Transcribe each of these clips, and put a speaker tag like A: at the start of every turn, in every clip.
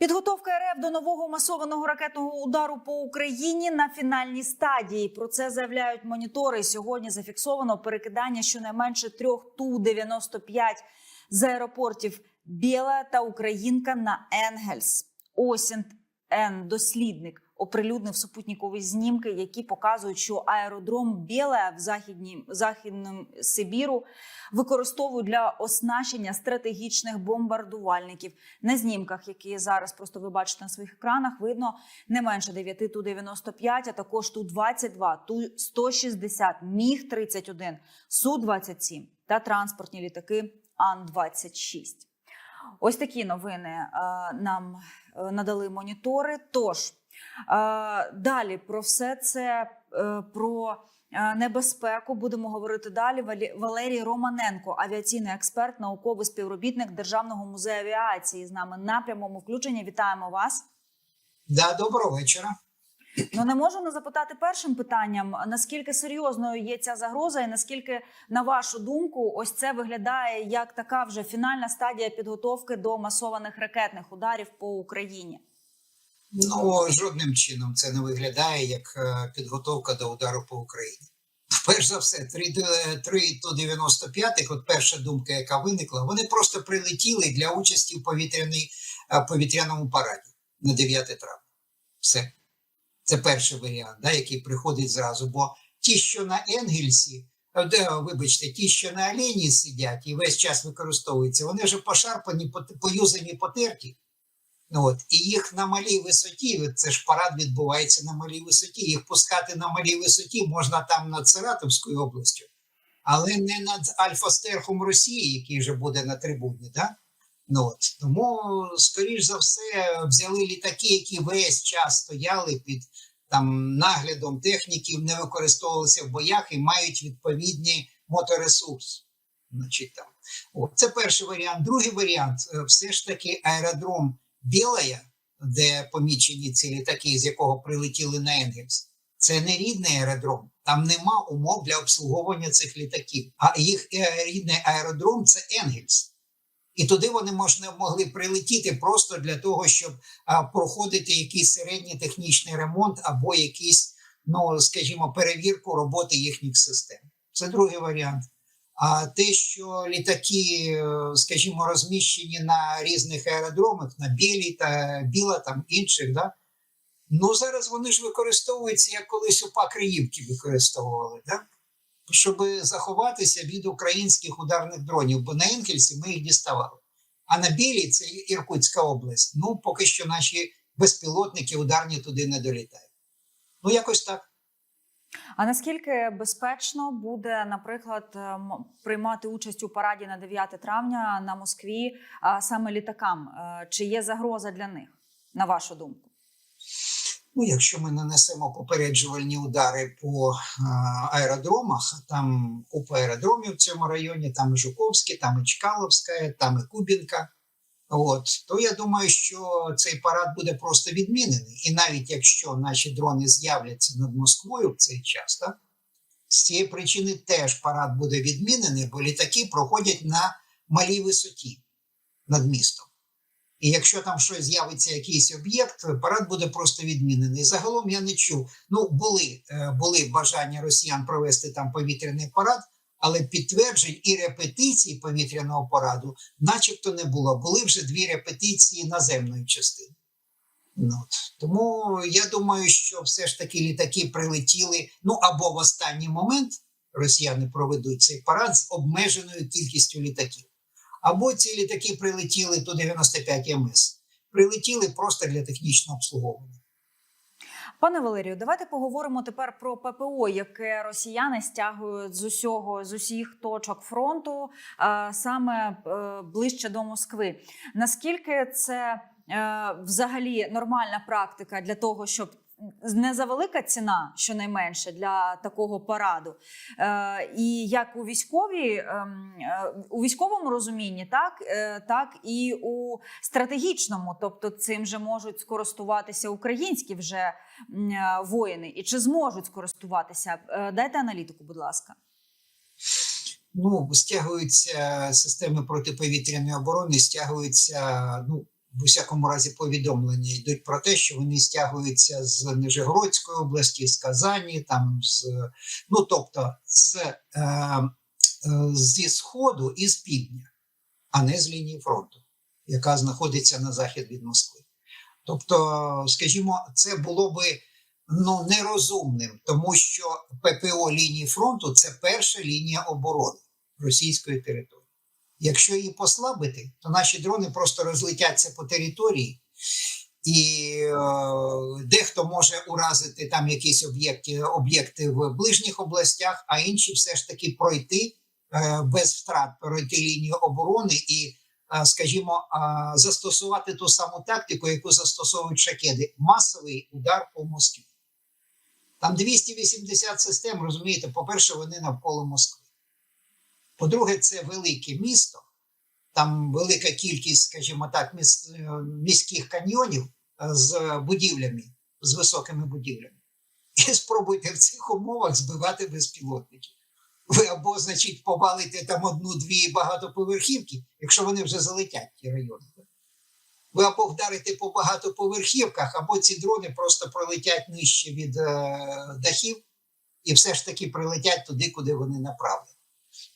A: Підготовка РФ до нового масованого ракетного удару по Україні на фінальній стадії. Про це заявляють монітори. Сьогодні зафіксовано перекидання щонайменше трьох ту 95 з аеропортів Біла та Українка на Енгельс. Осінт Н дослідник оприлюднив супутникові знімки, які показують, що аеродром Біле в західній західному Сибіру використовують для оснащення стратегічних бомбардувальників. На знімках, які зараз просто ви бачите на своїх екранах, видно не менше 9 ту 95 а також ту 22 ту 160 міг 31 су 27 та транспортні літаки Ан 26 Ось такі новини е, нам е, надали монітори. Тож далі про все це е, про е, небезпеку будемо говорити далі. Валерій Романенко, авіаційний експерт, науковий співробітник Державного музею авіації. З нами на прямому включенні. Вітаємо вас.
B: Да, доброго вечора.
A: Ну не можу не запитати першим питанням: наскільки серйозною є ця загроза, і наскільки, на вашу думку, ось це виглядає як така вже фінальна стадія підготовки до масованих ракетних ударів по Україні?
B: Ну жодним чином це не виглядає як е, підготовка до удару по Україні. Перш за все, 3, 3 до 95 от перша думка, яка виникла, вони просто прилетіли для участі в повітряній, е, повітряному параді на 9 травня. Все. Це перший варіант, да, який приходить зразу. Бо ті, що на Енгельсі, е, де, вибачте, ті, що на Олені сидять і весь час використовуються, вони вже пошарпані, поюзані, потерті. От, і їх на малій висоті, це ж парад відбувається на малій висоті. Їх пускати на малій висоті можна там над Саратовською областю, але не над Альфа-Стерхом Росії, який вже буде на трибуні. Да? Ну, от. Тому, скоріш за все, взяли літаки, які весь час стояли під там наглядом техніків, не використовувалися в боях і мають відповідний моторесурс. Значить, там. От, це перший варіант. Другий варіант е, все ж таки аеродром Білая, де помічені ці літаки, з якого прилетіли на Енгельс, це не рідний аеродром. Там нема умов для обслуговування цих літаків. А їх е, рідний аеродром це Енгельс. І туди вони можна могли прилетіти просто для того, щоб а, проходити якийсь середній технічний ремонт або якийсь, ну скажімо, перевірку роботи їхніх систем. Це другий варіант. А те, що літаки, е, скажімо, розміщені на різних аеродромах, на білі та біла там інших, да? ну зараз вони ж використовуються, як колись УПА Криївки використовували, да? щоб заховатися від українських ударних дронів, бо на Енгельсі ми їх діставали. А на білій це Іркутська область. Ну, поки що наші безпілотники ударні туди не долітають. Ну, якось так.
A: А наскільки безпечно буде, наприклад, е, приймати участь у параді на 9 травня на Москві а, саме літакам? Е, Чи є загроза для них, на вашу думку?
B: Ну, якщо ми нанесемо попереджувальні удари по е, аеродромах, там купа аеродромів в цьому районі, там і Жуковський, там і Чкаловська, там і Кубінка. От то я думаю, що цей парад буде просто відмінений. І навіть якщо наші дрони з'являться над Москвою в цей час, так, з цієї причини теж парад буде відмінений, бо літаки проходять на малій висоті над містом. І якщо там щось з'явиться, якийсь об'єкт, парад буде просто відмінений. Загалом я не чув. Ну, були, е, були бажання росіян провести там повітряний парад, але підтверджень і репетицій повітряного параду, начебто, не було. Були вже дві репетиції наземної частини. Ну. Тому я думаю, що все ж таки літаки прилетіли. Ну або в останній момент росіяни проведуть цей парад з обмеженою кількістю літаків. Або ці літаки прилетіли до 95 МС, прилетіли просто для технічного обслуговування.
A: Пане Валерію, давайте поговоримо тепер про ППО, яке росіяни стягують з усього з усіх точок фронту, саме е, ближче до Москви. Наскільки це е, взагалі нормальна практика для того, щоб не завелика ціна, щонайменше для такого параду, е, і як у військовій ем, е, у військовому розумінні, так, е, так і у стратегічному, тобто цим же можуть скористуватися українські вже е, воїни, і чи зможуть скористуватися? Е, Дайте аналітику, будь ласка.
B: Ну, стягуються системи протиповітряної оборони, стягуються ну, в усякому разі повідомлення йдуть про те, що вони стягуються з Нижегородської області, з Казані, там з ну тобто з, е, е, зі сходу і з півдня, а не з лінії фронту, яка знаходиться на захід від Москви. Тобто, скажімо, це було би ну нерозумним, тому що ППО лінії фронту це перша лінія оборони російської території. Якщо її послабити, то наші дрони просто розлетяться по території, і е, дехто може уразити там якісь об'єкти, об'єкти в ближніх областях, а інші все ж таки пройти е, без втрат, пройти лінію оборони і, е, скажімо, е, застосувати ту саму тактику, яку застосовують шакеди масовий удар по Москві. Там 280 систем, розумієте, по-перше, вони навколо Москви. По-друге, це велике місто, там велика кількість, скажімо так, е, міських каньйонів е, з будівлями, з високими будівлями. І спробуйте в цих умовах збивати безпілотники. Ви або, значить, повалите там одну-дві багатоповерхівки, якщо вони вже залетять ті райони. Ви або вдарите по багатоповерхівках, або ці дрони просто пролетять нижче від е, дахів і все ж таки прилетять туди, куди вони направлені.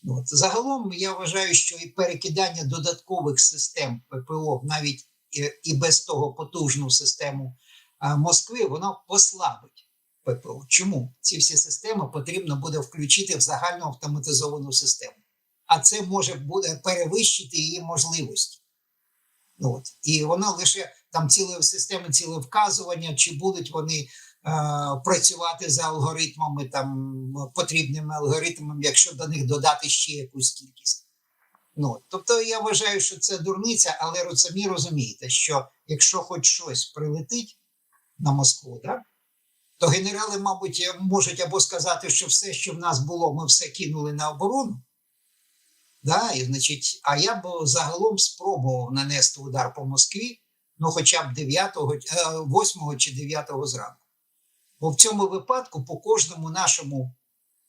B: От. Загалом я вважаю, що і перекидання додаткових систем ППО, навіть і, без того потужну систему Москви, воно послабить ППО. Чому ці всі системи потрібно буде включити в загальну автоматизовану систему? А це може буде перевищити її можливості. От. І воно лише там ціле системи, ціле вказування, чи будуть вони працювати за алгоритмами, там потрібними алгоритмами, якщо до них додати ще якусь кількість. Ну, тобто я вважаю, що це дурниця, але самі розумієте, що якщо хоч щось прилетить на Москву, да, то генерали, мабуть, можуть або сказати, що все, що в нас було, ми все кинули на оборону. Да, і, значить, а я б загалом спробував нанести удар по Москві, ну хоча б 9, 8 чи 9 зранку. Бо в цьому випадку по кожному нашому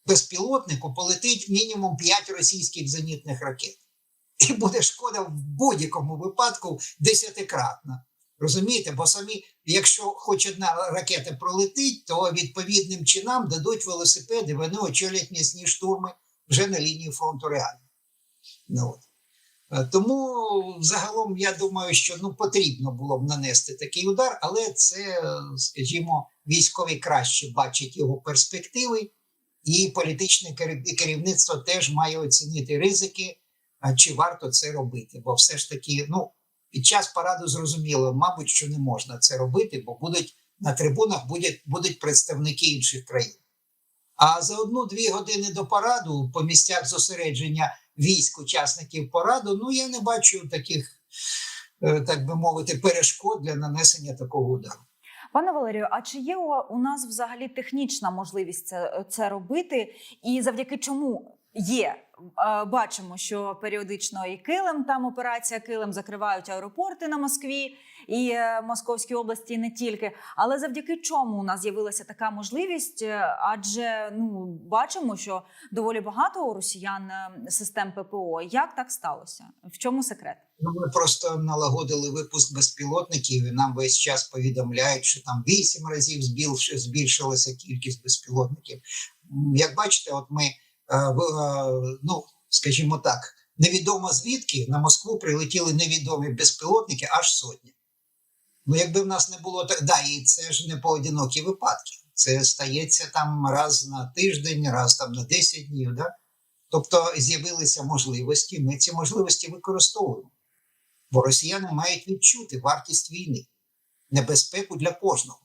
B: безпілотнику полетить мінімум 5 російських зенітних ракет. І буде шкода в будь-якому випадку десятикратна. Розумієте? Бо самі, якщо хоч одна ракета пролетить, то відповідним чинам дадуть велосипеди, вони очолять м'ясні штурми вже на лінії фронту реально. Ну, от. Е, Тому загалом я думаю, що ну потрібно було б нанести такий удар, але це, е, скажімо, військові краще бачать його перспективи, і політичне керівництво теж має оцінити ризики, чи варто це робити. Бо все ж таки, ну під час параду зрозуміло, мабуть, що не можна це робити, бо будуть на трибунах будуть, будуть представники інших країн. А за одну-дві години до параду по місцях зосередження військ учасників параду, ну я не бачу таких, е, так би мовити, перешкод для нанесення такого удару.
A: Пане Валерію, а чи є у, нас взагалі технічна можливість це, це робити? І завдяки чому є? Е, Бачимо, що періодично і Килим, там операція Килим закривають аеропорти на Москві і е, Московській області, і не тільки. Але завдяки чому у нас з'явилася така можливість? Е, Адже ну бачимо, що доволі багато у росіян систем ППО. Як так сталося? В чому секрет?
B: Ну, ми просто налагодили випуск безпілотників, і нам весь час повідомляють, що там вісім разів збільш- збільшилася кількість безпілотників. Як бачите, от ми, ну скажімо так, невідомо звідки на Москву прилетіли невідомі безпілотники аж сотні. Ну, якби в нас не було так, да, і це ж не поодинокі випадки. Це стається там раз на тиждень, раз там на 10 днів. Да? Тобто з'явилися можливості, ми ці можливості використовуємо. Бо росіяни мають відчути вартість війни, небезпеку для кожного.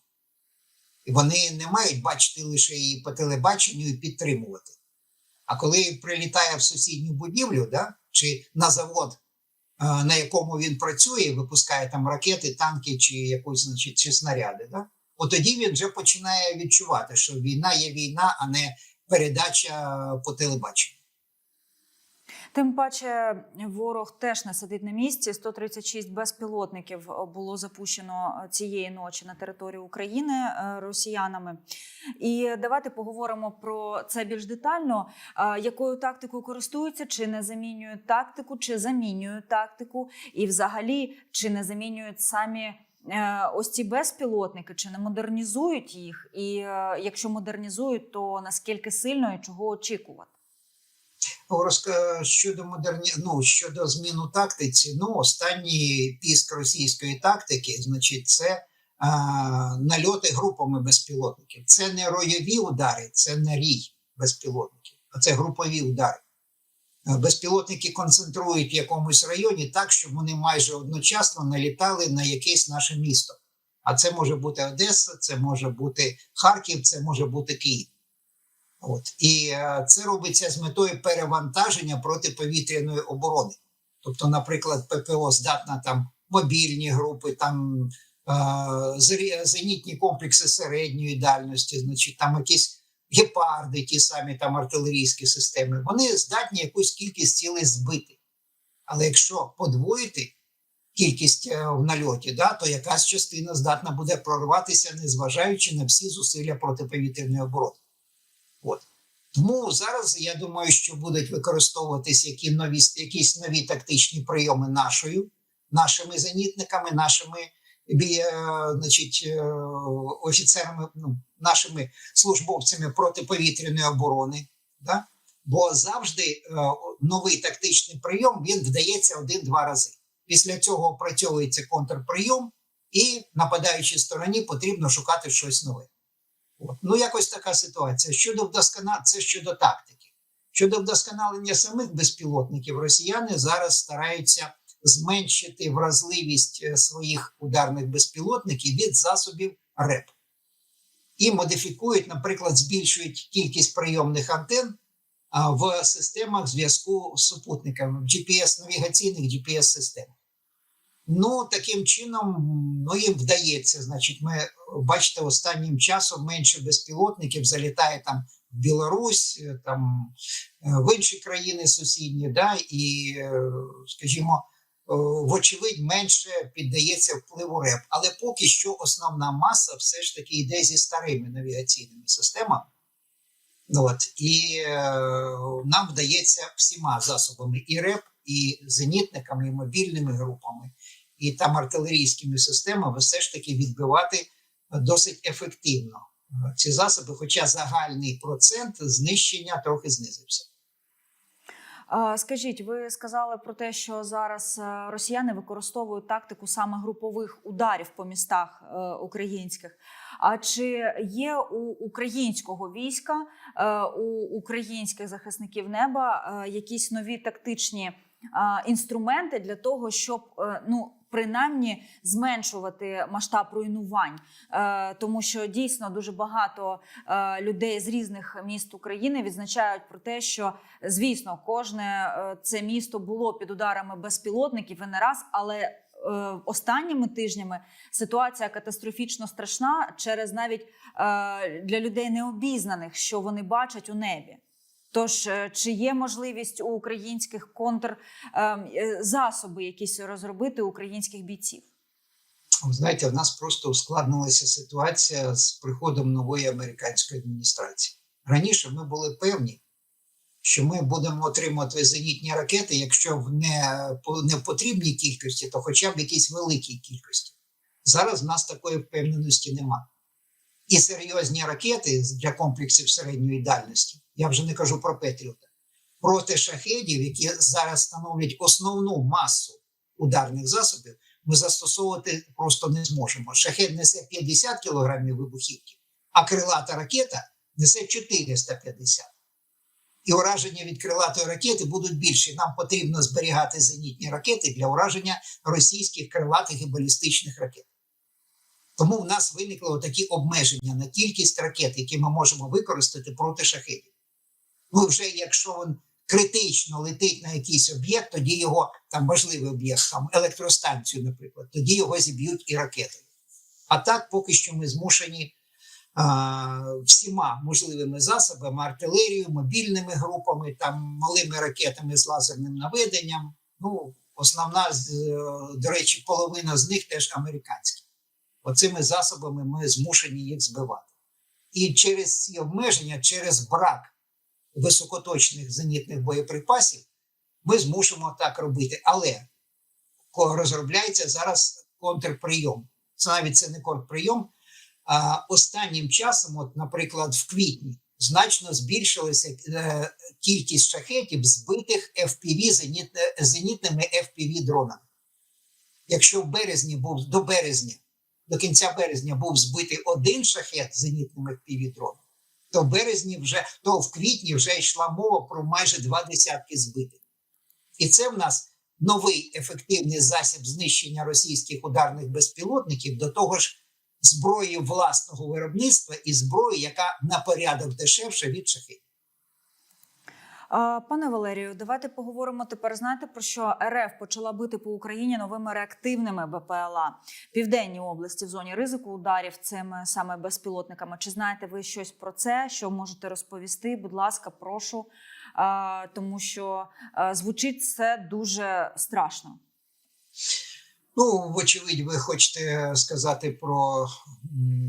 B: І вони не мають бачити лише її по телебаченню і підтримувати. А коли прилітає в сусідню будівлю, да, чи на завод, е, на якому він працює, випускає там ракети, танки чи якусь, значить, чи снаряди, да, от тоді він вже починає відчувати, що війна є війна, а не передача по телебаченню.
A: Тим паче ворог теж не сидить на місці. 136 безпілотників було запущено цієї ночі на території України е, росіянами. І давайте поговоримо про це більш детально. Е, Якою тактикою користуються, чи не замінюють тактику, чи замінюють тактику, і взагалі чи не замінюють самі. е, Ось ці безпілотники чи не модернізують їх, і е, якщо модернізують, то наскільки сильно і чого очікувати?
B: Розка- щодо модерні... ну, щодо змін тактиці, ну останній піск російської тактики, значить, це а, нальоти групами безпілотників. Це не роєві удари, це не рій безпілотників, а це групові удари. Е, Безпілотники концентрують в якомусь районі так, щоб вони майже одночасно налітали на якесь наше місто. А це може бути Одеса, це може бути Харків, це може бути Київ. От і е, це робиться з метою перевантаження протиповітряної оборони. Тобто, наприклад, ППО здатна там мобільні групи, там е, зенітні комплекси середньої дальності, значить, там якісь гепарди, ті самі там артилерійські системи. Вони здатні якусь кількість цілей збити. Але якщо подвоїти кількість е, в нальоті, да, то якась частина здатна буде прорватися, незважаючи на всі зусилля протиповітряної оборони. Тому зараз я думаю, що будуть використовуватись які нові, якісь нові тактичні прийоми нашою, нашими зенітниками, нашими е, значить, е, офіцерами, ну, нашими службовцями протиповітряної оборони. Да? Бо завжди е, новий тактичний прийом він вдається один-два рази. Після цього опрацьовується контрприйом, і нападаючій стороні потрібно шукати щось нове. Ну, якось така ситуація. Щодо вдоскона... це щодо тактики. Щодо вдосконалення самих безпілотників, росіяни зараз стараються зменшити вразливість е, своїх ударних безпілотників від засобів РЕП. І модифікують, наприклад, збільшують кількість прийомних антен в системах зв'язку з супутниками, в GPS-навігаційних GPS-системах. Ну, таким чином, ну їм вдається. Значить, ми бачите, останнім часом менше безпілотників залітає там в Білорусь, е, там е, в інші країни сусідні, да, і, е, скажімо, вочевидь, менше піддається впливу РЕП. Але поки що основна маса все ж таки йде зі старими навігаційними системами. От, і нам вдається всіма засобами і РЕП, і зенітниками, і мобільними групами, і там артилерійськими системами все ж таки відбивати досить ефективно е, ці засоби, хоча загальний процент знищення трохи знизився.
A: Скажіть, ви сказали про те, що зараз е, росіяни використовують тактику саме групових ударів по містах е, українських. А чи є у українського війська, е, у українських захисників неба е, якісь нові тактичні е, інструменти для того, щоб е, ну принаймні зменшувати масштаб руйнувань, Е, тому що дійсно дуже багато е, людей з різних міст України відзначають про те, що звісно, кожне е, це місто було під ударами безпілотників і не раз, але останніми тижнями ситуація катастрофічно страшна через навіть для людей необізнаних, що вони бачать у небі. Тож, е, чи є можливість у українських контрзасоби якісь розробити українських бійців?
B: Ви знаєте, в нас просто ускладнилася ситуація з приходом нової американської адміністрації. Раніше ми були певні, що ми будемо отримувати зенітні ракети, якщо в не, не в потрібній кількості, то хоча б в якійсь великій кількості. Зараз в нас такої впевненості немає. І серйозні ракети для комплексів середньої дальності, я вже не кажу про Петріота, проти шахедів, які зараз становлять основну масу ударних засобів, ми застосовувати просто не зможемо. Шахет несе 50 кілограмів вибухівки, а крилата ракета несе 450. І ураження від крилатої ракети будуть більші. Нам потрібно зберігати зенітні ракети для ураження російських крилатих і балістичних ракет. Тому в нас виникли такі обмеження на кількість ракет, які ми можемо використати проти шахетів. Ну, вже якщо він критично летить на якийсь об'єкт, тоді його там важливий об'єкт, там електростанцію, наприклад, тоді його зіб'ють і ракетою. А так, поки що ми змушені а, всіма можливими засобами, артилерією, мобільними групами, там малими ракетами з лазерним наведенням. Ну, основна, е, до речі, половина з них теж американські. Оцими засобами ми змушені їх збивати. І через ці обмеження, через брак високоточних зенітних боєприпасів, ми змушимо так робити. Але розробляється зараз контрприйом. Це навіть це не контрприйом. А останнім часом, от, наприклад, в квітні, значно збільшилася е, кількість шахетів, збитих FPV зенітними FPV дронами. Якщо в березні був до березня, до кінця березня був збитий один шахет зенітним FPV дроном, то в березні вже то в квітні вже йшла мова про майже два десятки збитих. І це в нас новий ефективний засіб знищення російських ударних безпілотників, до того ж, зброї власного виробництва і зброї, яка на порядок дешевша від шахетів.
A: Пане Валерію, давайте поговоримо тепер. Знаєте про що РФ почала бити по Україні новими реактивними БПЛА південній області в зоні ризику ударів цими саме безпілотниками. Чи знаєте ви щось про це? Що можете розповісти? Будь ласка, прошу, тому що звучить це дуже страшно.
B: Ну, вочевидь, ви хочете сказати про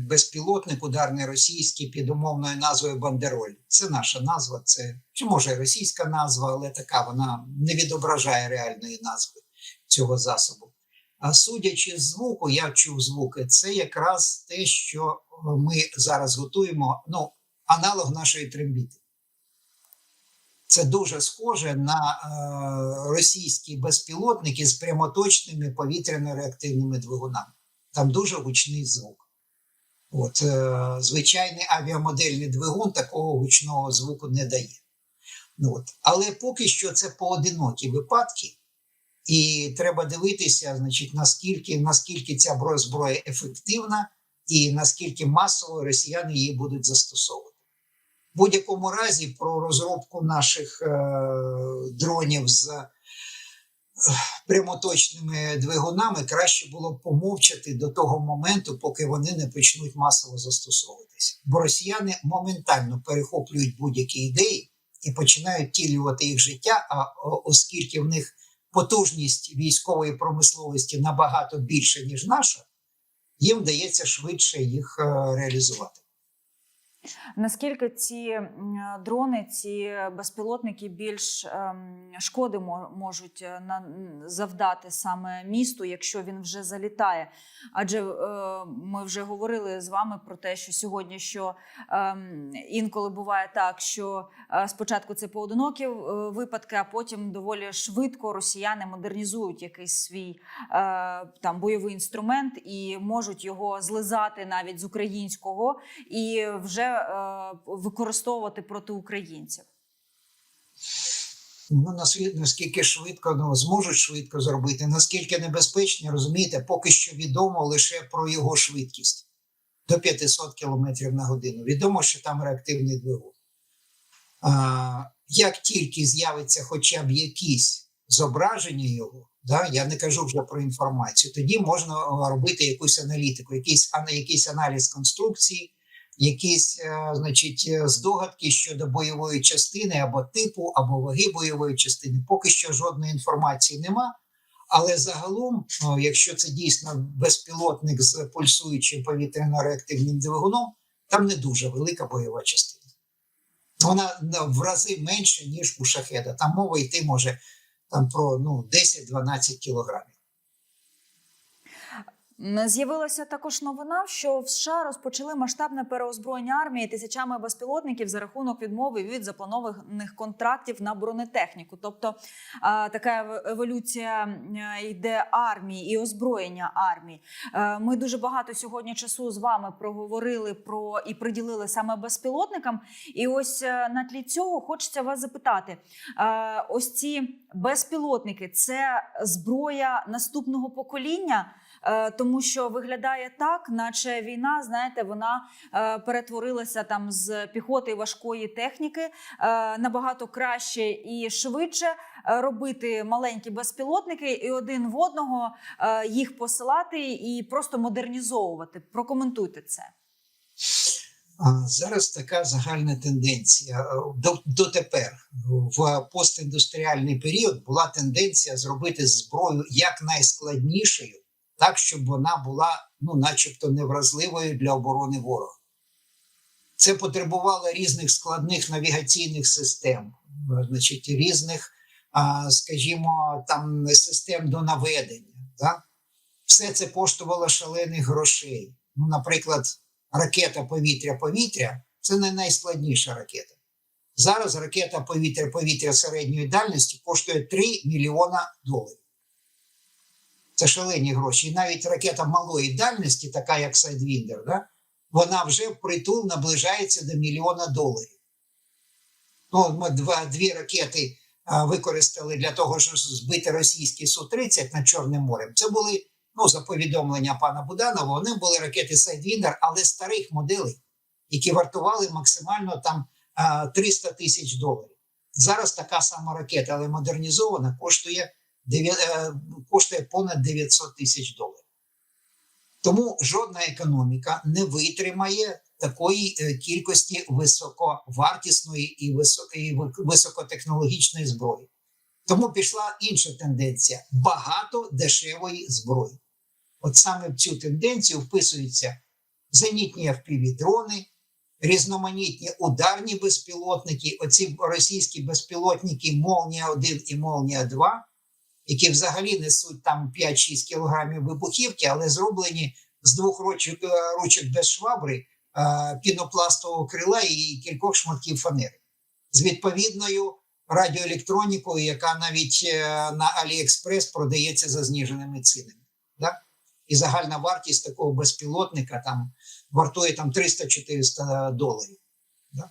B: безпілотник ударний російський під умовною назвою Бандероль. Це наша назва, це чи може російська назва, але така вона не відображає реальної назви цього засобу. А судячи з звуку, я чув звуки, це якраз те, що ми зараз готуємо. Ну, аналог нашої трембіти. Це дуже схоже на е, російські безпілотники з прямоточними повітряно-реактивними двигунами. Там дуже гучний звук. От, е, звичайний авіамодельний двигун такого гучного звуку не дає. Ну, от. Але поки що це поодинокі випадки, і треба дивитися, значить, наскільки, наскільки ця зброя ефективна і наскільки масово росіяни її будуть застосовувати. В будь-якому разі про розробку наших е, дронів з е, прямоточними двигунами краще було б помовчати до того моменту, поки вони не почнуть масово застосовуватися. Бо росіяни моментально перехоплюють будь-які ідеї і починають втілювати їх життя. А оскільки в них потужність військової промисловості набагато більша, ніж наша, їм вдається швидше їх е, реалізувати.
A: Наскільки ці дрони, ці безпілотники більш ем, шкоди можуть е, завдати саме місту, якщо він вже залітає? Адже е, ми вже говорили з вами про те, що сьогодні що ем, інколи буває так, що е, спочатку це поодинокі випадки, а потім доволі швидко росіяни модернізують якийсь свій там бойовий інструмент і можуть його злизати навіть з українського і вже використовувати проти українців.
B: Ну, наскільки швидко ну, зможуть швидко зробити, наскільки небезпечні, розумієте, поки що відомо лише про його швидкість до 500 км на годину. Відомо, що там реактивний двигун. А, як тільки з'явиться хоча б якісь зображення його, да, я не кажу вже про інформацію, тоді можна робити якусь аналітику, якийсь, якийсь аналіз конструкції, якісь е, значить, е, здогадки щодо бойової частини або типу, або ваги бойової частини. Поки що жодної інформації нема. Але загалом, якщо це дійсно безпілотник з пульсуючим повітряно-реактивним двигуном, там не дуже велика бойова частина. Вона в рази менше, ніж у шахеда. Там мова йти може там, про ну, 10-12 кілограмів.
A: З'явилася також новина, що в США розпочали масштабне переозброєння армії тисячами безпілотників за рахунок відмови від запланованих контрактів на бронетехніку. Тобто така еволюція йде армії і озброєння армії. Е, Ми дуже багато сьогодні часу з вами проговорили про і приділили саме безпілотникам. І ось е, на тлі цього хочеться вас запитати: е, ось ці безпілотники це зброя наступного покоління. Е, тому що виглядає так, наче війна, знаєте, вона е, перетворилася там з піхоти важкої техніки е, набагато краще і швидше робити маленькі безпілотники і один в одного їх посилати і просто модернізовувати. Прокоментуйте це.
B: Зараз така загальна тенденція. До, дотепер в постіндустріальний період була тенденція зробити зброю якнайскладнішою, так, щоб вона була, ну, начебто, невразливою для оборони ворога. Це потребувало різних складних навігаційних систем, значить, різних, скажімо, там систем до наведення. Да? Все це коштувало шалених грошей. Ну, наприклад, ракета повітря-повітря це не найскладніша ракета. Зараз ракета повітря-повітря середньої дальності коштує 3 мільйона доларів. Це шалені гроші. І навіть ракета малої дальності, така як Sidewinder, да, вона вже впритул наближається до мільйона доларів. Ну, ми два, дві ракети а, використали для того, щоб збити російський Су-30 над Чорним морем. Це були, ну, за повідомлення пана Буданова, вони були ракети Sidewinder, але старих моделей, які вартували максимально там а, 300 тисяч доларів. Зараз така сама ракета, але модернізована, коштує, коштує понад 900 тисяч доларів. Тому жодна економіка не витримає такої е, кількості високовартісної і, висо- і ви- високотехнологічної зброї. Тому пішла інша тенденція багато дешевої зброї. От саме в цю тенденцію вписуються зенітні FPV-дрони, різноманітні ударні безпілотники, оці російські безпілотники Молнія 1 і Молнія 2, які взагалі несуть там 5-6 кілограмів вибухівки, але зроблені з двох ручок, е, ручок без швабри, е, пінопластового крила і кількох шматків фанери з відповідною радіоелектронікою, яка навіть е, на Аліекспрес продається за зніженими цінами. Да? І загальна вартість такого безпілотника там вартує там 300-400 доларів. Да?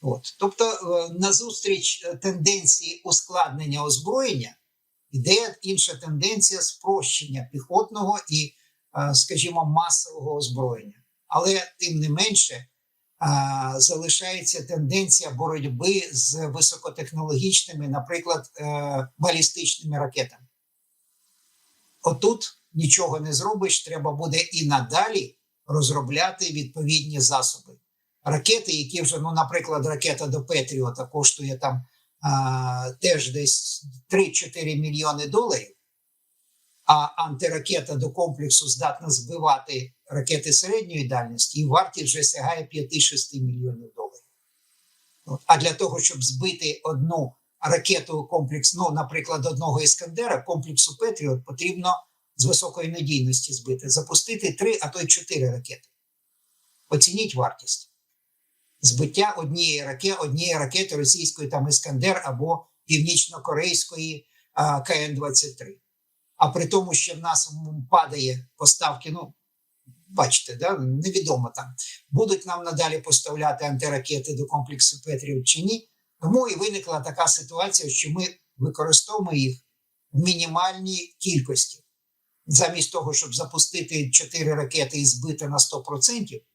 B: От. Тобто, назустріч тенденції ускладнення озброєння йде інша тенденція спрощення піхотного і, е, скажімо, масового озброєння. Але тим не менше е, залишається тенденція боротьби з високотехнологічними, наприклад, е, балістичними ракетами. Отут нічого не зробиш, треба буде і надалі розробляти відповідні засоби. Ракети, які вже, ну, наприклад, ракета до Петріота коштує там а, теж десь 3-4 мільйони доларів, а антиракета до комплексу здатна збивати ракети середньої дальності, і вартість вже сягає 5-6 мільйонів доларів. От. А для того, щоб збити одну ракету комплекс, ну, наприклад, одного Іскандера, комплексу Петріот, потрібно з високої надійності збити, запустити 3, а то й 4 ракети. Оцініть вартість збиття однієї ракети, однієї ракети російської там Іскандер або північно-корейської а, КН-23. А при тому, що в нас падає поставки, ну, бачите, да, невідомо там, будуть нам надалі поставляти антиракети до комплексу Петрів чи ні. Тому і виникла така ситуація, що ми використовуємо їх в мінімальній кількості. Замість того, щоб запустити 4 ракети і збити на 100%, ми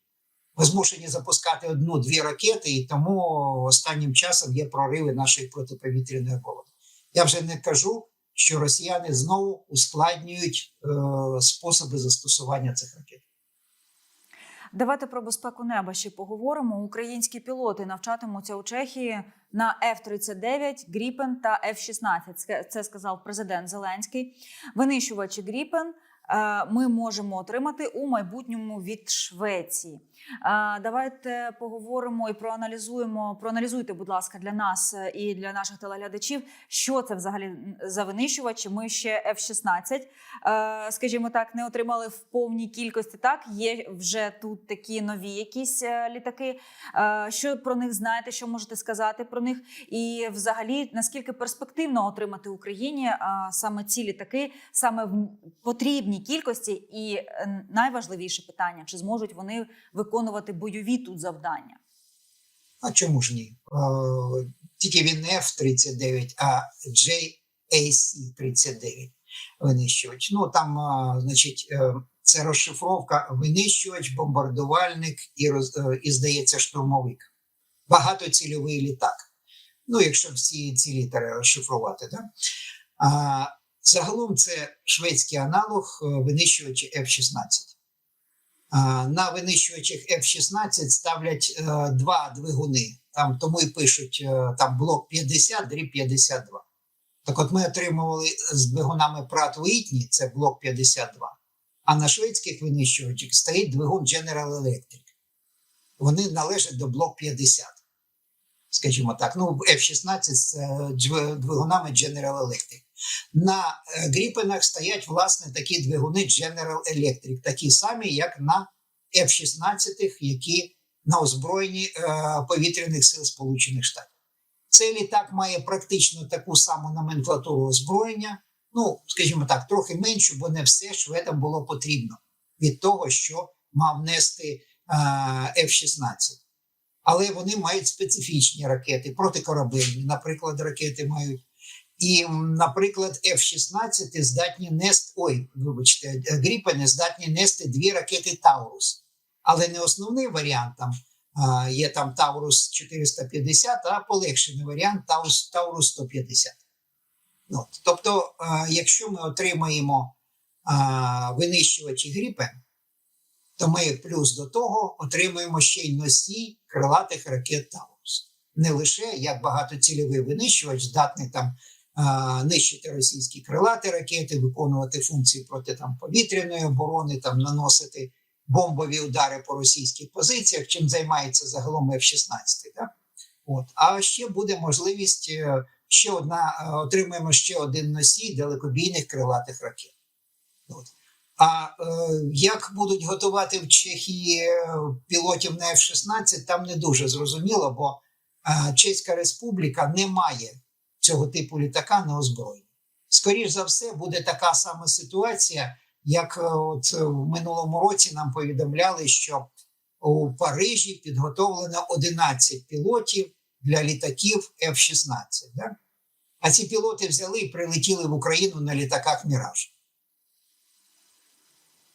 B: змушені запускати одну-дві ракети, і тому останнім часом є прориви нашої протиповітряної оборони. Я вже не кажу, що росіяни знову ускладнюють е, способи застосування цих ракет.
A: Давайте про безпеку неба ще поговоримо. Українські пілоти навчатимуться у Чехії на F-39, Гріпен та F-16. Це- Це сказав президент Зеленський. Винищувачі Гріпен е, ми можемо отримати у майбутньому від Швеції. Давайте поговоримо і проаналізуємо. Проаналізуйте, будь ласка, для нас е, і для наших телеглядачів, що це взагалі за винищувачі. Ми ще F-16, е, скажімо так, не отримали в повній кількості. Так, є вже тут такі нові якісь е, літаки. Що про них знаєте? Що можете сказати про них? І, взагалі, наскільки перспективно отримати Україні саме ці літаки, саме в потрібній кількості? І найважливіше питання: чи зможуть вони виконувати бойові тут завдання?
B: А чому ж ні? Е, тільки він не F-39, а JAC-39 винищувач. Ну там, е, значить, е, це розшифровка винищувач, бомбардувальник і, роз- і здається, штурмовик. Багатоцільовий літак. Ну, якщо всі ці літери розшифрувати. Да? А, загалом це шведський аналог винищувача F-16. На винищувачах F-16 ставлять е, два двигуни. Там тому і пишуть е, там блок 50, дріб 52. Так от ми отримували з двигунами Pratt Whitney, це блок 52. А на шведських винищувачах стоїть двигун General Electric. Вони належать до блок 50. Скажімо так, ну F-16 з е, двигунами General Electric. На е, Гріпенах стоять власне такі двигуни General Electric, такі самі, як на F-16, які на озброєнні е, повітряних сил Сполучених Штатів. Цей літак має практично таку саму номенклатуру озброєння. Ну, скажімо так, трохи меншу, бо не все шведам було потрібно від того, що мав нести е, F-16. Але вони мають специфічні ракети, протикорабельні, наприклад, ракети мають. І, наприклад, F-16 здатні нести, ой, вибачте, Гріпени здатні нести дві ракети Таурус. Але не основний варіант там є там Таурус 450, а полегшений варіант Таурус, Таурус 150. От. Тобто, а, якщо ми отримаємо винищувачі Гріпен, то ми плюс до того отримуємо ще й носій крилатих ракет Таурус. Не лише як багатоцільовий винищувач, здатний там нищити російські крилаті ракети, виконувати функції проти там повітряної оборони, там наносити бомбові удари по російських позиціях, чим займається загалом F-16. Да? От. А ще буде можливість е, ще одна, е, отримаємо ще один носій далекобійних крилатих ракет. От. А е, як будуть готувати в Чехії е, пілотів на F-16, там не дуже зрозуміло, бо е, Чеська Республіка не має цього типу літака на озброєнні. Скоріш за все, буде така сама ситуація, як е, от е, в минулому році нам повідомляли, що у Парижі підготовлено 11 пілотів для літаків F-16. Да? А ці пілоти взяли і прилетіли в Україну на літаках Міраж.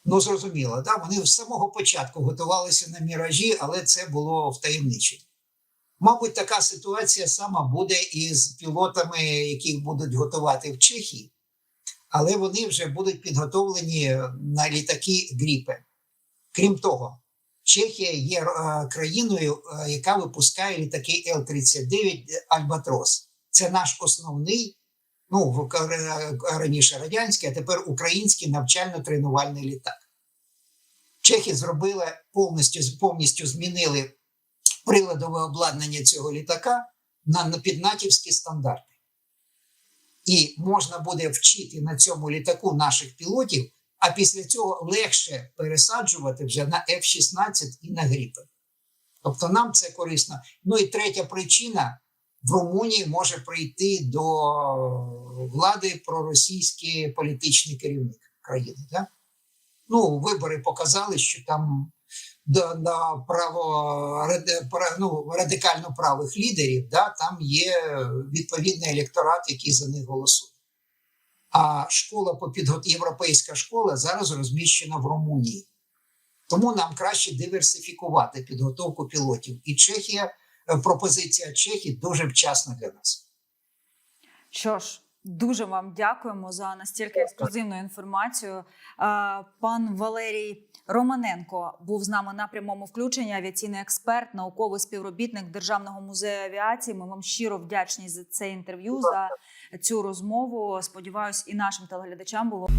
B: Ну, зрозуміло, да? вони з самого початку готувалися на міражі, але це було втаємничено. Мабуть, така ситуація сама буде і з пілотами, яких будуть готувати в Чехії, але вони вже будуть підготовлені на літаки Гріпе. Крім того, Чехія є е, країною, е, яка випускає літаки Л-39 Альбатрос. Це наш основний, ну е, раніше радянський, а тепер український навчально-тренувальний літак. Чехи зробили повністю, повністю змінили приладове обладнання цього літака на, на піднатівські стандарти. І можна буде вчити на цьому літаку наших пілотів, а після цього легше пересаджувати вже на F-16 і на Гріпен. Тобто нам це корисно. Ну і третя причина: в Румунії може прийти до влади проросійський політичний керівник країни. Да? Ну, вибори показали, що там до право ну, радикально правих лідерів, да, там є відповідний електорат, який за них голосує. А школа по підгот... європейська школа зараз розміщена в Румунії. Тому нам краще диверсифікувати підготовку пілотів. І Чехія, е, пропозиція Чехії дуже вчасна для нас.
A: Що ж, дуже вам дякуємо за настільки ексклюзивну інформацію. Пан Валерій Романенко був з нами на прямому включенні. Авіаційний експерт, науковий співробітник Державного музею авіації. Ми вам щиро вдячні за це інтерв'ю, за цю розмову. Сподіваюсь, і нашим телеглядачам було